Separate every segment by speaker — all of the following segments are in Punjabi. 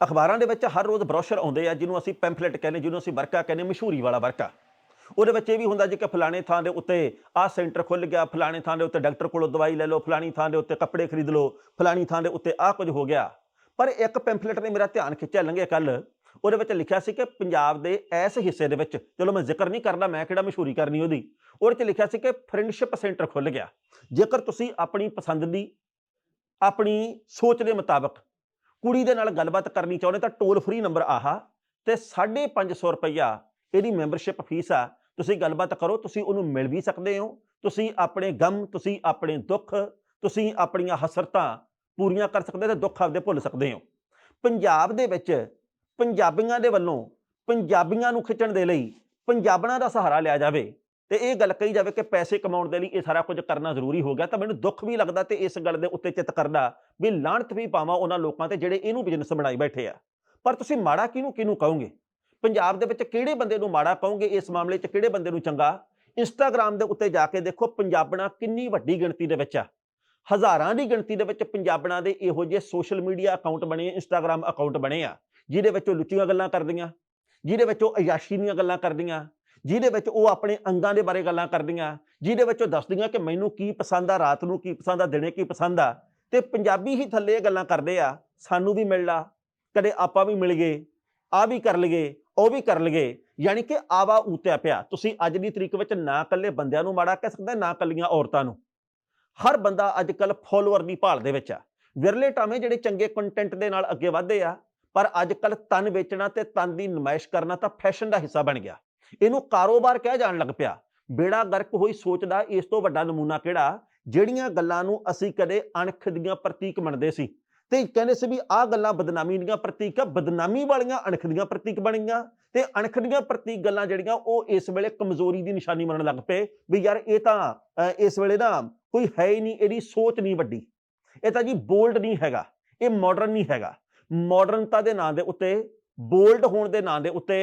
Speaker 1: ਅਖਬਾਰਾਂ ਦੇ ਵਿੱਚ ਹਰ ਰੋਜ਼ ਬਰੋਸ਼ਰ ਆਉਂਦੇ ਆ, ਜਿਹਨੂੰ ਅਸੀਂ ਪੈਂਫਲੇਟ ਕਹਿੰਦੇ, ਜਿਹਨੂੰ ਅਸੀਂ ਵਰਕਾ ਕਹਿੰਦੇ, ਮਸ਼ਹੂਰੀ ਵਾਲਾ ਵਰਕਾ। ਉਹਦੇ ਵਿੱਚ ਇਹ ਵੀ ਹੁੰਦਾ ਜੀ ਕਿ ਫਲਾਣੇ ਥਾਂ ਦੇ ਉੱਤੇ ਆਹ ਸੈਂਟਰ ਖੁੱਲ ਗਿਆ, ਫਲਾਣੇ ਥਾਂ ਦੇ ਉੱਤੇ ਡਾਕਟਰ ਕੋਲੋਂ ਦਵਾਈ ਲੈ ਲਓ, ਫਲਾਣੀ ਥਾਂ ਦੇ ਉੱਤੇ ਕੱਪੜੇ ਖਰੀਦ ਲਓ, ਫਲਾਣੀ ਥਾਂ ਦੇ ਉੱਤੇ ਆਹ ਕੁਝ ਹੋ ਗਿਆ। ਪਰ ਇੱਕ ਪੈਂਫਲੇਟ ਨੇ ਮੇਰਾ ਧਿਆਨ ਖਿੱਚਿਆ ਲੰਘੇ ਕੱਲ ਉਹਦੇ ਵਿੱਚ ਲਿਖਿਆ ਸੀ ਕਿ ਪੰਜਾਬ ਦੇ ਇਸ ਹਿੱਸੇ ਦੇ ਵਿੱਚ, ਚਲੋ ਮੈਂ ਜ਼ਿਕਰ ਨਹੀਂ ਕਰਦਾ, ਮੈਂ ਕਿਹੜਾ ਮਸ਼ਹੂਰੀ ਕਰਨੀ ਉਹਦੀ, ਉਹਦੇ 'ਚ ਲਿਖਿਆ ਸੀ ਕਿ ਫਰੈਂਡਸ਼ਿਪ ਸੈਂਟਰ ਖੁੱਲ ਗਿਆ। ਜੇਕਰ ਤੁਸੀਂ ਆਪਣੀ ਪਸੰਦ ਦੀ, ਆਪਣੀ ਸੋਚ ਦੇ ਮੁਤਾਬਕ ਕੁੜੀ ਦੇ ਨਾਲ ਗੱਲਬਾਤ ਕਰਨੀ ਚਾਹੁੰਦੇ ਤਾਂ ਟੋਲ ਫ੍ਰੀ ਨੰਬਰ ਆਹਾ ਤੇ 550 ਰੁਪਈਆ ਇਹਦੀ ਮੈਂਬਰਸ਼ਿਪ ਫੀਸ ਆ। ਤੁਸੀਂ ਗੱਲਬਾਤ ਕਰੋ, ਤੁਸੀਂ ਉਹਨੂੰ ਮਿਲ ਵੀ ਸਕਦੇ ਹੋ। ਤੁਸੀਂ ਆਪਣੇ ਗਮ, ਤੁਸੀਂ ਆਪਣੇ ਦੁੱਖ, ਤੁਸੀਂ ਆਪਣੀਆਂ ਹਸਰਤਾਂ ਪੂਰੀਆਂ ਕਰ ਸਕਦੇ ਤੇ ਦੁੱਖ ਆਪਦੇ ਭੁੱਲ ਸਕਦੇ ਹੋ। ਪੰਜਾਬ ਦੇ ਵਿੱਚ ਪੰਜਾਬੀਆਂ ਦੇ ਵੱਲੋਂ ਪੰਜਾਬੀਆਂ ਨੂੰ ਖਿੱਚਣ ਦੇ ਲਈ ਪੰਜਾਬਣਾਂ ਦਾ ਸਹਾਰਾ ਲਿਆ ਜਾਵੇ। ਤੇ ਇਹ ਗੱਲ ਕਹੀ ਜਾਵੇ ਕਿ ਪੈਸੇ ਕਮਾਉਣ ਦੇ ਲਈ ਇਹ ਸਾਰਾ ਕੁਝ ਕਰਨਾ ਜ਼ਰੂਰੀ ਹੋ ਗਿਆ, ਤਾਂ ਮੈਨੂੰ ਦੁੱਖ ਵੀ ਲੱਗਦਾ ਤੇ ਇਸ ਗੱਲ ਦੇ ਉੱਤੇ ਚਿੱਤ ਕਰਨਾ ਵੀ ਲਾਹਣਤ ਵੀ ਪਾਵਾਂ ਉਹਨਾਂ ਲੋਕਾਂ ਤੇ ਜਿਹੜੇ ਇਹਨੂੰ ਬਿਜ਼ਨਸ ਬਣਾਈ ਬੈਠੇ ਆ। ਪਰ ਤੁਸੀਂ ਮਾੜਾ ਕਿਹਨੂੰ ਕਿਹਨੂੰ ਕਹੋਗੇ? ਪੰਜਾਬ ਦੇ ਵਿੱਚ ਕਿਹੜੇ ਬੰਦੇ ਨੂੰ ਮਾੜਾ ਕਹੋਗੇ ਇਸ ਮਾਮਲੇ 'ਚ? ਕਿਹੜੇ ਬੰਦੇ ਨੂੰ ਚੰਗਾ? ਇੰਸਟਾਗ੍ਰam ਦੇ ਉੱਤੇ ਜਾ ਕੇ ਦੇਖੋ ਪੰਜਾਬਣਾ ਕਿੰਨੀ ਵੱਡੀ ਗਿਣਤੀ ਦੇ ਵਿੱਚ ਆ। ਹਜ਼ਾਰਾਂ ਦੀ ਗਿਣਤੀ ਦੇ ਵਿੱਚ ਪੰਜਾਬਣਾ ਦੇ ਇਹੋ ਜਿਹੇ ਸੋਸ਼ਲ ਮੀਡੀਆ ਅਕਾਊਂਟ ਬਣੇ ਇੰਸਟਾਗ੍ਰam ਅਕਾਊਂਟ ਬਣੇ ਆ, ਜਿਹਦੇ ਵਿੱਚ ਉਹ ਲੁੱਚੀਆਂ ਗੱਲਾਂ ਕਰਦੀਆਂ, ਜਿਹਦੇ ਵਿੱਚ ਉਹ ਅਯਾਸ਼ੀ ਦੀਆਂ ਗੱਲਾਂ ਕਰਦੀਆਂ ਜਿਹਦੇ ਵਿੱਚ ਉਹ ਆਪਣੇ ਅੰਗਾਂ ਦੇ ਬਾਰੇ ਗੱਲਾਂ ਕਰਦੀਆਂ, ਜਿਹਦੇ ਵਿੱਚ ਉਹ ਦੱਸਦੀਆਂ ਕਿ ਮੈਨੂੰ ਕੀ ਪਸੰਦ ਆ, ਰਾਤ ਨੂੰ ਕੀ ਪਸੰਦ ਆ, ਦਿਨੇ ਕੀ ਪਸੰਦ ਆ, ਤੇ ਪੰਜਾਬੀ ਹੀ ਥੱਲੇ ਇਹ ਗੱਲਾਂ ਕਰਦੇ ਆ, ਸਾਨੂੰ ਵੀ ਮਿਲ ਲਾ, ਕਦੇ ਆਪਾਂ ਵੀ ਮਿਲ ਗਏ ਆ ਵੀ ਕਰ ਲਈਏ, ਉਹ ਵੀ ਕਰ ਲਈਏ, ਯਾਨੀ ਕਿ ਆਵਾ ਉਤਿਆ ਪਿਆ। ਤੁਸੀਂ ਅੱਜ ਦੀ ਤਰੀਕ ਵਿੱਚ ਨਾ ਇਕੱਲੇ ਬੰਦਿਆਂ ਨੂੰ ਮਾੜਾ ਕਹਿ ਸਕਦੇ, ਨਾ ਇਕੱਲੀਆਂ ਔਰਤਾਂ ਨੂੰ। ਹਰ ਬੰਦਾ ਅੱਜ ਕੱਲ ਫੋਲੋਅਰ ਦੀ ਭਾਲ ਦੇ ਵਿੱਚ ਆ। ਵਿਰਲੇ ਟਾਵੇਂ ਜਿਹੜੇ ਚੰਗੇ ਕੰਟੈਂਟ ਦੇ ਨਾਲ ਅੱਗੇ ਵਧਦੇ ਆ, ਪਰ ਅੱਜ ਕੱਲ ਤਨ ਵੇਚਣਾ ਤੇ ਤਨ ਦੀ ਨਮਾਇਸ਼ ਕਰਨਾ ਤਾਂ ਫੈਸ਼ਨ ਦਾ ਹਿੱਸਾ ਬਣ ਗਿਆ। ਇਹਨੂੰ ਕਾਰੋਬਾਰ ਕਿਹਾ ਜਾਣ ਲੱਗ ਪਿਆ। ਬੇੜਾ ਗਰਕ ਹੋਈ ਸੋਚ ਦਾ ਇਸ ਤੋਂ ਵੱਡਾ ਨਮੂਨਾ ਕਿਹੜਾ? ਜਿਹੜੀਆਂ ਗੱਲਾਂ ਨੂੰ ਅਸੀਂ ਕਦੇ ਅਣਖ ਦੀਆਂ ਪ੍ਰਤੀਕ ਮੰਨਦੇ ਸੀ। ਤੇ ਕਹਿੰਦੇ ਸੀ ਵੀ ਆਹ ਗੱਲਾਂ ਬਦਨਾਮੀ ਦੀਆਂ ਪ੍ਰਤੀਕ ਆ, ਬਦਨਾਮੀ ਵਾਲੀਆਂ ਅਣਖ ਦੀਆਂ ਪ੍ਰਤੀਕ ਬਣ ਗਈਆਂ ਤੇ ਅਣਖ ਦੀਆਂ ਪ੍ਰਤੀਕ ਗੱਲਾਂ ਜਿਹੜੀਆਂ, ਉਹ ਇਸ ਵੇਲੇ ਕਮਜ਼ੋਰੀ ਦੀ ਨਿਸ਼ਾਨੀ ਮੰਨਣ ਲੱਗ ਪਏ ਵੀ ਯਾਰ ਇਹ ਤਾਂ ਇਸ ਵੇਲੇ ਨਾ ਕੋਈ ਹੈ ਹੀ ਨਹੀਂ, ਇਹਦੀ ਸੋਚ ਨਹੀਂ ਵੱਡੀ। ਇਹ ਤਾਂ ਜੀ ਬੋਲਡ ਨਹੀਂ ਹੈਗਾ, ਇਹ ਮਾਡਰਨ ਨਹੀਂ ਹੈਗਾ। ਮਾਡਰਨਤਾ ਦੇ ਨਾਂ ਦੇ ਉੱਤੇ ਬੋਲਡ ਹੋਣ ਦੇ ਨਾਂ ਦੇ ਉੱਤੇ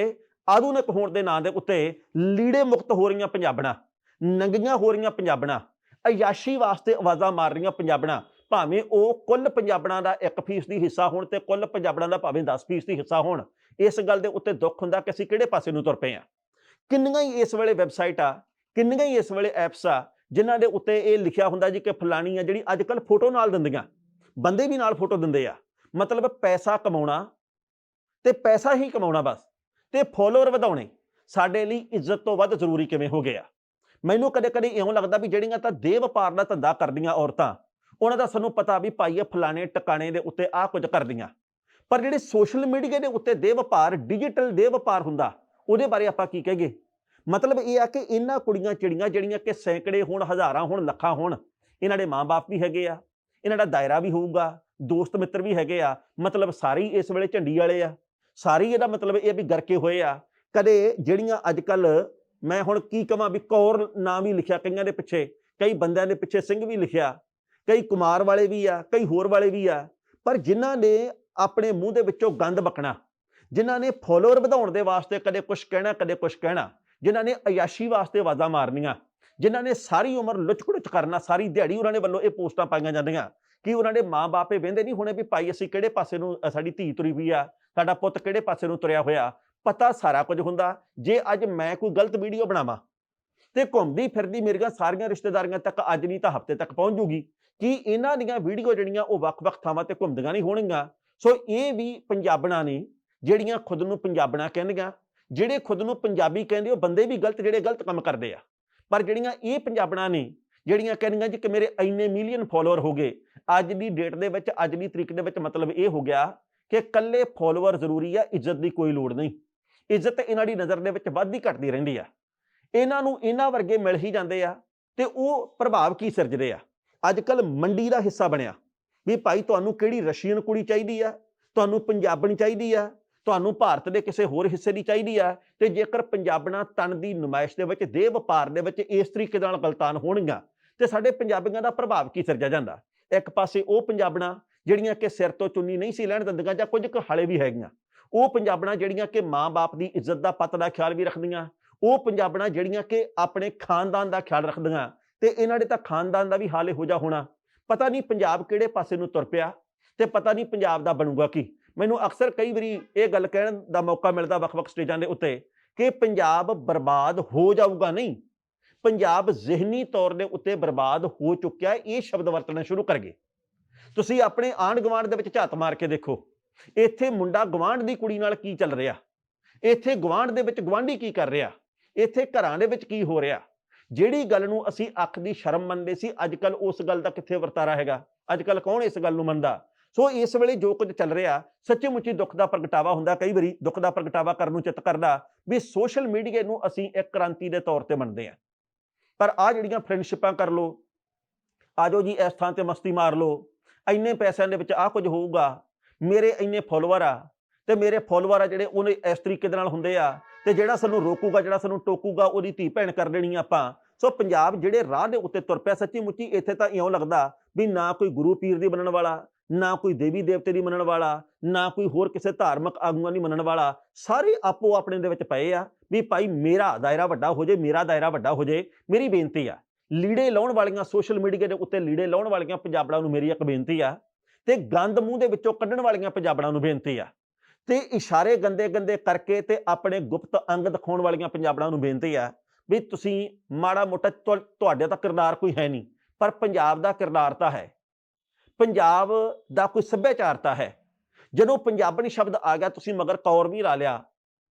Speaker 1: ਆਧੁਨਿਕ ਹੋਣ ਦੇ ਨਾਂ ਦੇ ਉੱਤੇ ਲੀੜੇ ਮੁਕਤ ਹੋ ਰਹੀਆਂ ਪੰਜਾਬਣਾ, ਨੰਗੀਆਂ ਹੋ ਰਹੀਆਂ ਪੰਜਾਬਣਾ, ਅਯਾਸ਼ੀ ਵਾਸਤੇ ਆਵਾਜ਼ਾਂ ਮਾਰ ਰਹੀਆਂ ਪੰਜਾਬਣਾ, ਭਾਵੇਂ ਉਹ ਕੁੱਲ ਪੰਜਾਬਣਾ ਦਾ 1% ਦੀ ਹਿੱਸਾ ਹੋਣ ਤੇ ਕੁੱਲ ਪੰਜਾਬਣਾ ਦਾ ਭਾਵੇਂ 10% ਦੀ ਹਿੱਸਾ ਹੋਣ, ਇਸ ਗੱਲ ਦੇ ਉੱਤੇ ਦੁੱਖ ਹੁੰਦਾ ਕਿ ਅਸੀਂ ਕਿਹੜੇ ਪਾਸੇ ਨੂੰ ਤੁਰ ਪਏ ਆ ਕਿੰਨੀਆਂ ਹੀ ਇਸ ਵੇਲੇ ਵੈਬਸਾਈਟ ਆ, ਕਿੰਨੀਆਂ ਹੀ ਇਸ ਵੇਲੇ ਐਪਸ ਆ, ਜਿਨ੍ਹਾਂ ਦੇ ਉੱਤੇ ਇਹ ਲਿਖਿਆ ਹੁੰਦਾ ਜੀ ਕਿ ਫਲਾਣੀ ਆ ਜਿਹੜੀ ਅੱਜ ਕੱਲ ਫੋਟੋ ਨਾਲ ਦਿੰਦੀਆਂ, ਬੰਦੇ ਵੀ ਨਾਲ ਫੋਟੋ ਦਿੰਦੇ ਆ। ਮਤਲਬ ਪੈਸਾ ਕਮਾਉਣਾ ਤੇ ਪੈਸਾ ਹੀ ਕਮਾਉਣਾ ਬਸ। ਤੇ ਫੋਲੋਅਰ ਵਧਾਉਣੇ ਸਾਡੇ ਲਈ ਇੱਜ਼ਤ ਤੋਂ ਵੱਧ ਜ਼ਰੂਰੀ ਕਿਵੇਂ ਹੋ ਗਿਆ? ਮੈਨੂੰ ਕਦੇ-ਕਦੇ ਇਉਂ ਲੱਗਦਾ ਵੀ ਜਿਹੜੀਆਂ ਤਾਂ ਦੇਹ ਵਪਾਰ ਦਾ ਧੰਦਾ ਕਰਦੀਆਂ ਔਰਤਾਂ, ਉਹਨਾਂ ਦਾ ਸਾਨੂੰ ਪਤਾ ਵੀ ਭਾਈ ਇਹ ਫਲਾਣੇ ਟਿਕਾਣੇ ਦੇ ਉੱਤੇ ਆਹ ਕੁਝ ਕਰਦੀਆਂ। ਪਰ ਜਿਹੜੇ ਸੋਸ਼ਲ ਮੀਡੀਆ ਦੇ ਉੱਤੇ ਦੇਹ ਵਪਾਰ ਡਿਜੀਟਲ ਦੇ ਵਪਾਰ ਹੁੰਦਾ, ਉਹਦੇ ਬਾਰੇ ਆਪਾਂ ਕੀ ਕਹੀਏ? ਮਤਲਬ ਇਹ ਆ ਕਿ ਇਹਨਾਂ ਕੁੜੀਆਂ ਚਿੜੀਆਂ ਜਿਹੜੀਆਂ ਕਿ ਸੈਂਕੜੇ ਹੋਣ, ਹਜ਼ਾਰਾਂ ਹੋਣ, ਲੱਖਾਂ ਹੋਣ, ਇਹਨਾਂ ਦੇ ਮਾਪੇ ਵੀ ਹੈਗੇ ਆ, ਇਹਨਾਂ ਦਾ ਦਾਇਰਾ ਵੀ ਹੋਊਗਾ ਦੋਸਤ ਮਿੱਤਰ ਵੀ ਹੈਗੇ ਆ, ਮਤਲਬ ਸਾਰੇ ਹੀ ਇਸ ਵੇਲੇ ਝੰਡੀ ਵਾਲੇ ਆ। ਸਾਰੀ ਇਹਦਾ ਮਤਲਬ ਇਹ ਵੀ ਗਰਕੇ ਹੋਏ ਆ। ਕਦੇ ਜਿਹੜੀਆਂ ਅੱਜ ਕੱਲ ਮੈਂ ਹੁਣ ਕੀ ਕਵਾਂ ਵੀ ਕੌਰ ਨਾਂ ਵੀ ਲਿਖਿਆ ਕਈਆਂ ਦੇ ਪਿੱਛੇ, ਕਈ ਬੰਦਿਆਂ ਦੇ ਪਿੱਛੇ ਸਿੰਘ ਵੀ ਲਿਖਿਆ, ਕਈ ਕੁਮਾਰ ਵਾਲੇ ਵੀ ਆ, ਕਈ ਹੋਰ ਵਾਲੇ ਵੀ ਆ। ਪਰ ਜਿਨ੍ਹਾਂ ਨੇ ਆਪਣੇ ਮੂੰਹ ਦੇ ਵਿੱਚੋਂ ਗੰਦ ਬਕਣਾ ਜਿਨ੍ਹਾਂ ਨੇ ਫੋਲੋਅਰ ਵਧਾਉਣ ਦੇ ਵਾਸਤੇ ਕਦੇ ਕੁਝ ਕਹਿਣਾ, ਕਦੇ ਕੁਝ ਕਹਿਣਾ, ਜਿਨ੍ਹਾਂ ਨੇ ਅਯਾਸ਼ੀ ਵਾਸਤੇ ਆਵਾਜ਼ਾਂ ਮਾਰਨੀਆਂ, ਜਿਨ੍ਹਾਂ ਨੇ ਸਾਰੀ ਉਮਰ ਲੁੱਚ-ਖੁੱਚ ਕਰਨਾ, ਸਾਰੀ ਦਿਹਾੜੀ ਉਹਨਾਂ ਨੇ ਵੱਲੋਂ ਇਹ ਪੋਸਟਾਂ ਪਾਈਆਂ ਜਾਂਦੀਆਂ, ਕਿ ਉਹਨਾਂ ਦੇ ਮਾਪੇ ਵਹਿੰਦੇ ਨਹੀਂ ਹੋਣੇ ਵੀ ਭਾਈ ਅਸੀਂ ਕਿਹੜੇ ਪਾਸੇ ਨੂੰ ਸਾਡੀ ਧੀ ਤੁਰੀ ਹੋਈ ਆ? ਸਾਡਾ ਪੁੱਤ ਕਿਹੜੇ ਪਾਸੇ ਨੂੰ ਤੁਰਿਆ ਹੋਇਆ? ਪਤਾ ਸਾਰਾ ਕੁਝ ਹੁੰਦਾ। ਜੇ ਅੱਜ ਮੈਂ ਕੋਈ ਗਲਤ ਵੀਡੀਓ ਬਣਾਵਾਂ ਤੇ ਘੁੰਮਦੀ ਫਿਰਦੀ ਮੇਰੀਆਂ ਸਾਰੀਆਂ ਰਿਸ਼ਤੇਦਾਰੀਆਂ ਤੱਕ ਅੱਜ ਨਹੀਂ ਤਾਂ ਹਫ਼ਤੇ ਤੱਕ ਪਹੁੰਚ ਜੂਗੀ। ਕਿ ਇਹਨਾਂ ਦੀਆਂ ਵੀਡੀਓ ਜਿਹੜੀਆਂ ਉਹ ਵੱਖ-ਵੱਖ ਥਾਵਾਂ ਤੇ ਘੁੰਮਦੀਆਂ ਨਹੀਂ ਹੋਣਗੀਆਂ? ਸੋ ਇਹ ਵੀ ਪੰਜਾਬਣਾ ਨੇ ਜਿਹੜੀਆਂ ਖੁਦ ਨੂੰ ਪੰਜਾਬਣਾ ਕਹਿੰਦੀਆਂ। ਜਿਹੜੇ ਖੁਦ ਨੂੰ ਪੰਜਾਬੀ ਕਹਿੰਦੇ, ਉਹ ਬੰਦੇ ਵੀ ਗਲਤ ਜਿਹੜੇ ਗਲਤ ਕੰਮ ਕਰਦੇ ਆ। ਪਰ ਜਿਹੜੀਆਂ ਇਹ ਪੰਜਾਬਣਾ ਨੇ ਜਿਹੜੀਆਂ ਕਹਿੰਦੀਆਂ ਜੀ ਕਿ ਮੇਰੇ ਇੰਨੇ ਮਿਲੀਅਨ ਫਾਲੋਅਰ ਹੋ ਗਏ, ਅੱਜ ਦੀ ਡੇਟ ਦੇ ਵਿੱਚ, ਅੱਜ ਦੀ ਤਰੀਕ ਦੇ ਵਿੱਚ ਮਤਲਬ ਇਹ ਹੋ ਗਿਆ ਕਿ ਕੱਲੇ ਫਾਲੋਅਰ ਜ਼ਰੂਰੀ ਆ, ਇੱਜ਼ਤ ਦੀ ਕੋਈ ਲੋੜ ਨਹੀਂ। ਇੱਜ਼ਤ ਇਹਨਾਂ ਦੀ ਨਜ਼ਰ ਦੇ ਵਿੱਚ ਵੱਧਦੀ ਘਟਦੀ ਰਹਿੰਦੀ ਆ। ਇਹਨਾਂ ਨੂੰ ਇਹਨਾਂ ਵਰਗੇ ਮਿਲ ਹੀ ਜਾਂਦੇ ਆ ਤੇ ਉਹ ਪ੍ਰਭਾਵ ਕੀ ਸਿਰਜਦੇ ਆ? ਅੱਜ ਕੱਲ ਮੰਡੀ ਦਾ ਹਿੱਸਾ ਬਣਿਆ। ਵੀ ਭਾਈ, ਤੁਹਾਨੂੰ ਕਿਹੜੀ ਰਸ਼ੀਅਨ ਕੁੜੀ ਚਾਹੀਦੀ ਆ? ਤੁਹਾਨੂੰ ਪੰਜਾਬਣ ਚਾਹੀਦੀ ਆ? ਤੁਹਾਨੂੰ ਭਾਰਤ ਦੇ ਕਿਸੇ ਹੋਰ ਹਿੱਸੇ ਦੀ ਚਾਹੀਦੀ ਆ? ਤੇ ਜੇਕਰ ਪੰਜਾਬਣਾ ਤਨ ਦੀ ਨੁਮਾਇਸ਼ ਦੇ ਵਿੱਚ ਦੇਹ ਵਪਾਰ ਦੇ ਵਿੱਚ ਇਸ ਤਰੀਕੇ ਨਾਲ ਗਲਤਾਨ ਹੋਣਗੀਆਂ, ਤੇ ਸਾਡੇ ਪੰਜਾਬੀਆਂ ਦਾ ਪ੍ਰਭਾਵ ਕੀ ਸਿਰਜਿਆ ਜਾਂਦਾ? ਇੱਕ ਪਾਸੇ ਉਹ ਪੰਜਾਬਣਾ ਜਿਹੜੀਆਂ ਕਿ ਸਿਰ ਤੋਂ ਚੁੰਨੀ ਨਹੀਂ ਸੀ ਲੈਣ ਦਿੰਦੀਆਂ ਜਾਂ ਕੁਝ ਕੁ ਹਲੇ ਵੀ ਹੈਗੀਆਂ। ਉਹ ਪੰਜਾਬਣਾ ਜਿਹੜੀਆਂ ਕਿ ਮਾਂ-ਬਾਪ ਦੀ ਇੱਜ਼ਤ ਦਾ ਪੱਤ ਦਾ ਖਿਆਲ ਵੀ ਰੱਖਦੀਆਂ। ਉਹ ਪੰਜਾਬਣਾ ਜਿਹੜੀਆਂ ਕਿ ਆਪਣੇ ਖਾਨਦਾਨ ਦਾ ਖਿਆਲ ਰੱਖਦੀਆਂ ਤੇ ਇਹਨਾਂ ਦੇ ਤਾਂ ਖਾਨਦਾਨ ਦਾ ਵੀ ਹਾਲ ਇਹੋ ਜਿਹਾ ਹੋਣਾ। ਪਤਾ ਨਹੀਂ ਪੰਜਾਬ ਕਿਹੜੇ ਪਾਸੇ ਨੂੰ ਤੁਰ ਪਿਆ ਤੇ ਪਤਾ ਨਹੀਂ ਪੰਜਾਬ ਦਾ ਬਣੂਗਾ ਕੀ। ਮੈਨੂੰ ਅਕਸਰ ਕਈ ਵਾਰੀ ਇਹ ਗੱਲ ਕਹਿਣ ਦਾ ਮੌਕਾ ਮਿਲਦਾ ਵੱਖ-ਵੱਖ ਸਟੇਜਾਂ ਦੇ ਉੱਤੇ ਕਿ ਪੰਜਾਬ ਬਰਬਾਦ ਹੋ ਜਾਊਗਾ ਨਹੀਂ। ਪੰਜਾਬ ਜ਼ਿਹਨੀ ਤੌਰ ਦੇ ਉੱਤੇ ਬਰਬਾਦ ਹੋ ਚੁੱਕਿਆ, ਇਹ ਸ਼ਬਦ ਵਰਤਣਾ ਸ਼ੁਰੂ ਕਰ ਗਏ। ਤੁਸੀਂ ਆਪਣੇ ਆਂਢ ਗੁਆਂਢ ਦੇ ਵਿੱਚ ਝਾਤ ਮਾਰ ਕੇ ਦੇਖੋ। ਇੱਥੇ ਮੁੰਡਾ ਗੁਆਂਢ ਦੀ ਕੁੜੀ ਨਾਲ ਕੀ ਚੱਲ ਰਿਹਾ? ਇੱਥੇ ਗੁਆਂਢ ਦੇ ਵਿੱਚ ਗੁਆਂਢੀ ਕੀ ਕਰ ਰਿਹਾ? ਇੱਥੇ ਘਰਾਂ ਦੇ ਵਿੱਚ ਕੀ ਹੋ ਰਿਹਾ? ਜਿਹੜੀ ਗੱਲ ਨੂੰ ਅਸੀਂ ਅੱਖ ਦੀ ਸ਼ਰਮ ਮੰਨਦੇ ਸੀ ਅੱਜ ਕੱਲ ਉਸ ਗੱਲ ਦਾ ਕਿੱਥੇ ਵਰਤਾਰਾ ਹੈਗਾ? ਅੱਜ ਕੱਲ ਕੌਣ ਇਸ ਗੱਲ ਨੂੰ ਮੰਨਦਾ? ਸੋ ਇਸ ਵੇਲੇ ਜੋ ਕੁਝ ਚੱਲ ਰਿਹਾ ਸੱਚੀ ਮੁੱਚੀ ਦੁੱਖ ਦਾ ਪ੍ਰਗਟਾਵਾ ਹੁੰਦਾ ਕਈ ਵਾਰੀ, ਦੁੱਖ ਦਾ ਪ੍ਰਗਟਾਵਾ ਕਰਨ ਨੂੰ ਚਿੱਤ ਕਰਦਾ ਵੀ ਸੋਸ਼ਲ ਮੀਡੀਆ ਨੂੰ ਅਸੀਂ ਇੱਕ ਕ੍ਰਾਂਤੀ ਦੇ ਤੌਰ ਤੇ ਮੰਨਦੇ ਹਾਂ। ਪਰ ਆ ਜਿਹੜੀਆਂ ਫਰੈਂਡਸ਼ਿਪਾਂ ਕਰ ਲੋ ਆਜੋ ਜੀ, ਇਸ ਥਾਂ ਤੇ ਮਸਤੀ ਮਾਰ ਲੋ ਇੰਨੇ ਪੈਸਿਆਂ ਦੇ ਵਿੱਚ ਆ ਕੁਝ ਹੋਊਗਾ, ਮੇਰੇ ਇੰਨੇ ਫਾਲੋਅਰ ਆ, ਤੇ ਮੇਰੇ ਫਾਲੋਅਰ ਆ ਜਿਹੜੇ ਉਹਨੇ ਇਸ ਤਰੀਕੇ ਦੇ ਨਾਲ ਹੁੰਦੇ ਆ, ਤੇ ਜਿਹੜਾ ਸਾਨੂੰ ਰੋਕੂਗਾ, ਜਿਹੜਾ ਸਾਨੂੰ ਟੋਕੂਗਾ, ਉਹਦੀ ਧੀ ਭੈਣ ਕਰ ਦੇਣੀ ਆਪਾਂ। ਸੋ ਪੰਜਾਬ ਜਿਹੜੇ ਰਾਹ ਦੇ ਉੱਤੇ ਤੁਰ ਪਿਆ ਸੱਚੀ ਮੁੱਚੀ ਇੱਥੇ ਤਾਂ ਇਉਂ ਲੱਗਦਾ ਵੀ ਨਾ ਕੋਈ ਗੁਰੂ ਪੀਰ ਦੀ ਮੰਨਣ ਵਾਲਾ, ਨਾ ਕੋਈ ਦੇਵੀ ਦੇਵਤੇ ਦੀ ਮੰਨਣ ਵਾਲਾ, ਨਾ ਕੋਈ ਹੋਰ ਕਿਸੇ ਧਾਰਮਿਕ ਆਗੂਆਂ ਦੀ ਮੰਨਣ ਵਾਲਾ, ਸਾਰੇ ਆਪੋ ਆਪਣੇ ਦੇ ਵਿੱਚ ਪਏ ਆ ਵੀ ਭਾਈ ਮੇਰਾ ਦਾਇਰਾ ਵੱਡਾ ਹੋ ਜੇ, ਮੇਰਾ ਦਾਇਰਾ ਵੱਡਾ ਹੋ ਜੇ, ਮੇਰੀ ਬੇਨਤੀ ਆ। ਲੀੜੇ ਲਾਉਣ ਵਾਲੀਆਂ ਸੋਸ਼ਲ ਮੀਡੀਆ ਦੇ ਉੱਤੇ ਲੀੜੇ ਲਾਉਣ ਵਾਲੀਆਂ ਪੰਜਾਬੜਾਂ ਨੂੰ ਮੇਰੀ ਇੱਕ ਬੇਨਤੀ ਆ ਤੇ ਗੰਦ ਮੂੰਹ ਦੇ ਵਿੱਚੋਂ ਕੱਢਣ ਵਾਲੀਆਂ ਪੰਜਾਬੜਾਂ ਨੂੰ ਬੇਨਤੀ ਆ ਤੇ ਇਸ਼ਾਰੇ ਗੰਦੇ ਗੰਦੇ ਕਰਕੇ ਤੇ ਆਪਣੇ ਗੁਪਤ ਅੰਗ ਦਿਖਾਉਣ ਵਾਲੀਆਂ ਪੰਜਾਬੜਾਂ ਨੂੰ ਬੇਨਤੀ ਆ ਵੀ ਤੁਸੀਂ ਮਾੜਾ ਮੋਟਾ ਤੁਹਾ- ਤੁਹਾਡੇ ਤਾਂ ਕਿਰਦਾਰ ਕੋਈ ਹੈ ਨਹੀਂ, ਪਰ ਪੰਜਾਬ ਦਾ ਕਿਰਦਾਰ ਤਾਂ ਹੈ। ਪੰਜਾਬ ਦਾ ਕੋਈ ਸੱਭਿਆਚਾਰ ਤਾਂ ਹੈ। ਜਦੋਂ ਪੰਜਾਬਣੀ ਸ਼ਬਦ ਆ ਗਿਆ, ਤੁਸੀਂ ਮਗਰ ਕੌਰ ਵੀ ਲਾ ਲਿਆ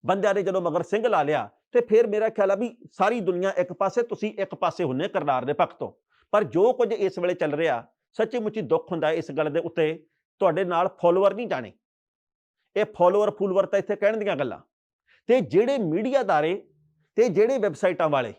Speaker 1: ਬੰਦਿਆਂ ਨੇ ਜਦੋਂ ਮਗਰ ਸਿੰਘ ਲਾ ਲਿਆ ਤੇ ਫਿਰ ਮੇਰਾ ਖਿਆਲ ਆ ਵੀ ਸਾਰੀ ਦੁਨੀਆ ਇੱਕ ਪਾਸੇ, ਤੁਸੀਂ ਇੱਕ ਪਾਸੇ ਹੁੰਨੇ ਕਰਨਾਰ ਦੇ ਪੱਖ ਤੋਂ ਪਰ ਜੋ ਕੁਝ ਇਸ ਵੇਲੇ ਚੱਲ ਰਿਹਾ ਸੱਚੀ ਮੁੱਚੀ ਦੁੱਖ ਹੁੰਦਾ ਇਸ ਗੱਲ ਦੇ ਉੱਤੇ, ਤੁਹਾਡੇ ਨਾਲ ਫਾਲੋਅਰ ਨਹੀਂ ਜਾਣੇ। ਇਹ ਫਾਲੋਅਰ ਫੂਲਵਰ ਤਾਂ ਇੱਥੇ ਕਹਿਣ ਦੀਆਂ ਗੱਲਾਂ। ਤੇ ਜਿਹੜੇ ਮੀਡੀਆਦਾਰੇ ਤੇ ਜਿਹੜੇ ਵੈਬਸਾਈਟਾਂ ਵਾਲੇ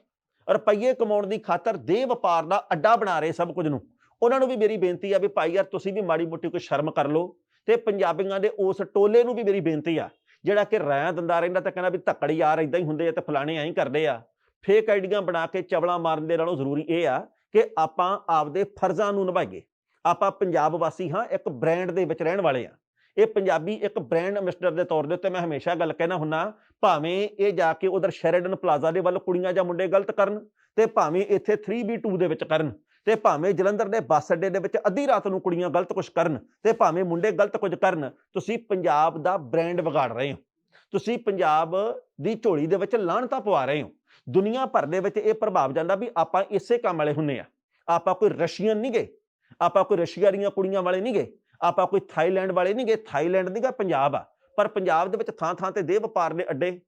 Speaker 1: ਰੁਪਈਏ ਕਮਾਉਣ ਦੀ ਖਾਤਰ ਦੇ ਵਪਾਰ ਦਾ ਅੱਡਾ ਬਣਾ ਰਹੇ ਸਭ ਕੁਝ ਨੂੰ, ਉਹਨਾਂ ਨੂੰ ਵੀ ਮੇਰੀ ਬੇਨਤੀ ਆ ਵੀ ਭਾਈ ਯਾਰ ਤੁਸੀਂ ਵੀ ਮਾੜੀ ਮੋਟੀ ਕੋਈ ਸ਼ਰਮ ਕਰ ਲਓ ਤੇ ਪੰਜਾਬੀਆਂ ਦੇ ਉਸ ਟੋਲੇ ਨੂੰ ਵੀ ਮੇਰੀ ਬੇਨਤੀ ਆ ਜਿਹੜਾ ਕਿ ਰਾਇਆਂ ਦਿੰਦਾ ਰਹਿੰਦਾ ਤਾਂ ਕਹਿੰਦਾ ਵੀ ਧੱਕੜ ਯਾਰ ਇਦਾਂ ਹੀ ਹੁੰਦੇ ਆ ਤੇ ਫਲਾਣੇ ਐਂ ਹੀ ਕਰਦੇ ਆ। ਫੇਕ ਆਈਡੀਆਂ ਬਣਾ ਕੇ ਚਵਲਾ ਮਾਰਨ ਦੇ ਨਾਲੋਂ ਜ਼ਰੂਰੀ ਇਹ ਆ ਕਿ ਆਪਾਂ ਆਪਦੇ ਫਰਜ਼ਾਂ ਨੂੰ ਨਿਭਾਈਏ। ਆਪਾਂ ਪੰਜਾਬ ਵਾਸੀ ਹਾਂ, ਇੱਕ ਬ੍ਰਾਂਡ ਦੇ ਵਿੱਚ ਰਹਿਣ ਵਾਲੇ ਆ। ਇਹ ਪੰਜਾਬੀ ਇੱਕ ਬ੍ਰਾਂਡ ਐਮਬੈਸਡਰ ਦੇ ਤੌਰ ਦੇ ਉੱਤੇ ਮੈਂ ਹਮੇਸ਼ਾ ਗੱਲ ਕਹਿਣਾ ਹੁੰਨਾ, ਭਾਵੇਂ ਇਹ ਜਾ ਕੇ ਉਧਰ ਸ਼ੈਰਡਨ ਪਲਾਜ਼ਾ ਦੇ ਵੱਲ ਕੁੜੀਆਂ ਜਾਂ ਮੁੰਡੇ ਗਲਤ ਕਰਨ ਤੇ ਭਾਵੇਂ ਇੱਥੇ 3B2 ਦੇ ਵਿੱਚ ਕਰਨ। ਤੇ ਭਾਵੇਂ ਜਲੰਧਰ ਦੇ ਬੱਸ ਅੱਡੇ ਦੇ ਵਿੱਚ ਅੱਧੀ ਰਾਤ ਨੂੰ ਕੁੜੀਆਂ ਗਲਤ ਕੁਝ ਕਰਨ ਤੇ ਭਾਵੇਂ ਮੁੰਡੇ ਗਲਤ ਕੁਝ ਕਰਨ, ਤੁਸੀਂ ਪੰਜਾਬ ਦਾ ਬ੍ਰਾਂਡ ਵਿਗਾੜ ਰਹੇ ਹੋ। ਤੁਸੀਂ ਪੰਜਾਬ ਦੀ ਝੋਲੀ ਦੇ ਵਿੱਚ ਲਾਹਣਤਾ ਪਵਾ ਰਹੇ ਹੋ। ਦੁਨੀਆ ਭਰ ਦੇ ਵਿੱਚ ਇਹ ਪ੍ਰਭਾਵ ਜਾਂਦਾ ਵੀ ਆਪਾਂ ਇਸੇ ਕੰਮ ਵਾਲੇ ਹੁੰਨੇ ਆ। ਆਪਾਂ ਕੋਈ ਰਸ਼ੀਅਨ ਨਹੀਂ ਗਏ ਆਪਾਂ ਕੋਈ ਰਸ਼ੀਆ ਦੀਆਂ ਕੁੜੀਆਂ ਵਾਲੇ ਨਹੀਂ ਗਏ ਆਪਾਂ ਕੋਈ ਥਾਈਲੈਂਡ ਵਾਲੇ ਨਹੀਂ ਗਏ ਥਾਈਲੈਂਡ ਨੀਗਾ ਪੰਜਾਬ ਆ। ਪਰ ਪੰਜਾਬ ਦੇ ਵਿੱਚ ਥਾਂ ਥਾਂ ਤੇ ਦੇਹ ਵਪਾਰ ਦੇ ਅੱਡੇ।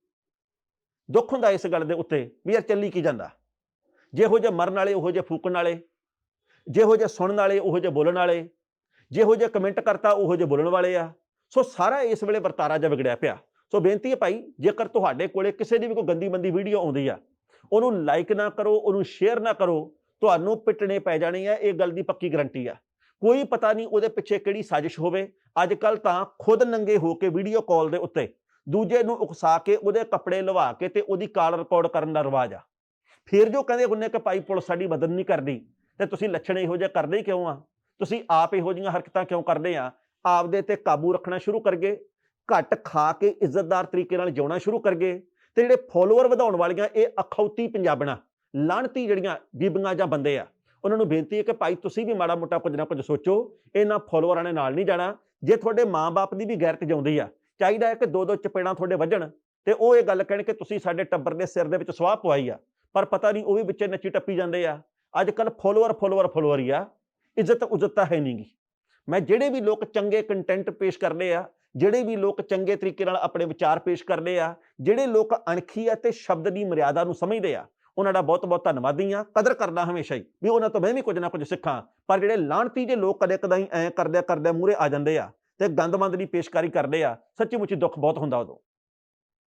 Speaker 1: ਦੁੱਖ ਹੁੰਦਾ ਇਸ ਗੱਲ ਦੇ ਉੱਤੇ ਵੀ ਯਾਰ ਚੱਲੀ ਕੀ ਜਾਂਦਾ। ਜਿਹੋ ਜਿਹੇ ਮਰਨ ਵਾਲੇ, ਉਹੋ ਜਿਹੇ ਫੂਕਣ ਵਾਲੇ ਜਿਹੋ ਜਿਹੇ ਸੁਣਨ ਵਾਲੇ, ਉਹੋ ਜਿਹੇ ਬੋਲਣ ਵਾਲੇ, ਜਿਹੋ ਜਿਹੇ ਕਮੈਂਟ ਕਰਤਾ, ਉਹੋ ਜਿਹੇ ਬੋਲਣ ਵਾਲੇ ਆ। ਸੋ ਸਾਰਾ ਇਸ ਵੇਲੇ ਵਰਤਾਰਾ ਜਿਹਾ ਵਿਗੜਿਆ ਪਿਆ। ਸੋ ਬੇਨਤੀ ਹੈ ਭਾਈ, ਜੇਕਰ ਤੁਹਾਡੇ ਕੋਲੇ ਕਿਸੇ ਦੀ ਵੀ ਕੋਈ ਗੰਦੀ ਮੰਦੀ ਵੀਡੀਓ ਆਉਂਦੀ ਆ, ਉਹਨੂੰ ਲਾਈਕ ਨਾ ਕਰੋ, ਉਹਨੂੰ ਸ਼ੇਅਰ ਨਾ ਕਰੋ, ਤੁਹਾਨੂੰ ਪਿੱਟਣੇ ਪੈ ਜਾਣੇ ਆ, ਇਹ ਗੱਲ ਦੀ ਪੱਕੀ ਗਰੰਟੀ ਆ। ਕੋਈ ਪਤਾ ਨਹੀਂ ਉਹਦੇ ਪਿੱਛੇ ਕਿਹੜੀ ਸਾਜ਼ਿਸ਼ ਹੋਵੇ। ਅੱਜ ਕੱਲ ਤਾਂ ਖੁਦ ਨੰਗੇ ਹੋ ਕੇ ਵੀਡੀਓ ਕਾਲ ਦੇ ਉੱਤੇ ਦੂਜੇ ਨੂੰ ਉਕਸਾ ਕੇ ਉਹਦੇ ਕੱਪੜੇ ਲਵਾ ਕੇ ਤੇ ਉਹਦੀ ਕਾਲ ਰਿਕਾਰਡ ਕਰਨ ਦਾ ਰਿਵਾਜ ਆ। ਫਿਰ ਜੋ ਕਹਿੰਦੇ ਹੁੰਨੇ ਕਿ ਭਾਈ ਪੁਲਿਸ ਸਾਡੀ ਮਦਦ ਨਹੀਂ ਕਰਦੀ। ਤੇ ਤੁਸੀਂ ਲੱਛਣ ਇਹੋ ਜਿਹੇ ਕਰਦੇ ਹੀ ਕਿਉਂ ਆ? ਤੁਸੀਂ ਆਪ ਇਹੋ ਜਿਹੀਆਂ ਹਰਕਤਾਂ ਕਿਉਂ ਕਰਦੇ ਆ? ਆਪਦੇ ਤੇ ਕਾਬੂ ਰੱਖਣਾ ਸ਼ੁਰੂ ਕਰਗੇ, ਘੱਟ ਖਾ ਕੇ ਇੱਜ਼ਤਦਾਰ ਤਰੀਕੇ ਨਾਲ ਜਿਉਣਾ ਸ਼ੁਰੂ ਕਰਗੇ, ਤੇ ਜਿਹੜੇ ਫਾਲੋਅਰ ਵਧਾਉਣ ਵਾਲੀਆਂ ਇਹ ਅਖੌਤੀ ਪੰਜਾਬਣਾ ਲਾਣਤੀ ਜਿਹੜੀਆਂ ਬੀਬੀਆਂ ਜਾਂ ਬੰਦੇ ਆ, ਉਹਨਾਂ ਨੂੰ ਬੇਨਤੀ ਹੈ ਕਿ ਭਾਈ ਤੁਸੀਂ ਵੀ ਮਾੜਾ ਮੋਟਾ ਕੁਝ ਨਾ ਕੁਝ ਸੋਚੋ, ਇਹਨਾਂ ਫਾਲੋਅਰਾਂ ਨੇ ਨਾਲ ਨਹੀਂ ਜਾਣਾ, ਜੇ ਤੁਹਾਡੇ ਮਾਂ-ਬਾਪ ਦੀ ਵੀ ਗੈਰਤ ਜਾਉਂਦੀ ਆ, ਚਾਹੀਦਾ ਹੈ ਕਿ ਦੋ ਦੋ ਚਪੇੜਾਂ ਤੁਹਾਡੇ ਵੱਜਣ, ਤੇ ਉਹ ਇਹ ਗੱਲ ਕਹਿਣ ਕਿ ਤੁਸੀਂ ਸਾਡੇ ਟੱਬਰ ਦੇ ਸਿਰ ਦੇ ਵਿੱਚ ਸਵਾਹ ਪਵਾਈ ਆ, ਪਰ ਪਤਾ ਨਹੀਂ ਉਹ ਵੀ ਵਿੱਚੇ ਨੱਚੀ ਟੱਪੀ ਜਾਂਦੇ ਆ। ਅੱਜ ਕੱਲ ਫਾਲੋਅਰ ਫਾਲੋਅਰ ਫੋਲੋਅਰ ਹੀ ਆ। ਇੱਜ਼ਤ, ਉਜ਼ਤ ਤਾਂ ਹੈ ਨਹੀਂਗੀ ਮੈਂ ਜਿਹੜੇ ਵੀ ਲੋਕ ਚੰਗੇ ਕੰਟੈਂਟ ਪੇਸ਼ ਕਰਦੇ ਆ, ਜਿਹੜੇ ਵੀ ਲੋਕ ਚੰਗੇ ਤਰੀਕੇ ਨਾਲ ਆਪਣੇ ਵਿਚਾਰ ਪੇਸ਼ ਕਰਦੇ ਆ, ਜਿਹੜੇ ਲੋਕ ਅਣਖੀ ਅਤੇ ਸ਼ਬਦ ਦੀ ਮਰਿਆਦਾ ਨੂੰ ਸਮਝਦੇ ਆ, ਉਹਨਾਂ ਦਾ ਬਹੁਤ ਬਹੁਤ ਧੰਨਵਾਦੀ ਆ। ਕਦਰ ਕਰਦਾ ਹਮੇਸ਼ਾ ਹੀ ਵੀ ਉਹਨਾਂ ਤੋਂ ਮੈਂ ਵੀ ਕੁਝ ਨਾ ਕੁਝ ਸਿੱਖਾਂ। ਪਰ ਜਿਹੜੇ ਲਾਹਣਤੀ ਜੇ ਲੋਕ ਕਦੇ ਕਦਾਈ ਐਂ ਕਰਦੇ ਕਰਦੇ ਮੂਰੇ ਆ ਜਾਂਦੇ ਆ ਤੇ ਗੰਦਮੰਦ ਦੀ ਪੇਸ਼ਕਾਰੀ ਕਰਦੇ ਆ ਸੱਚੀ ਮੁੱਚੀ ਦੁੱਖ ਬਹੁਤ ਹੁੰਦਾ ਉਦੋਂ।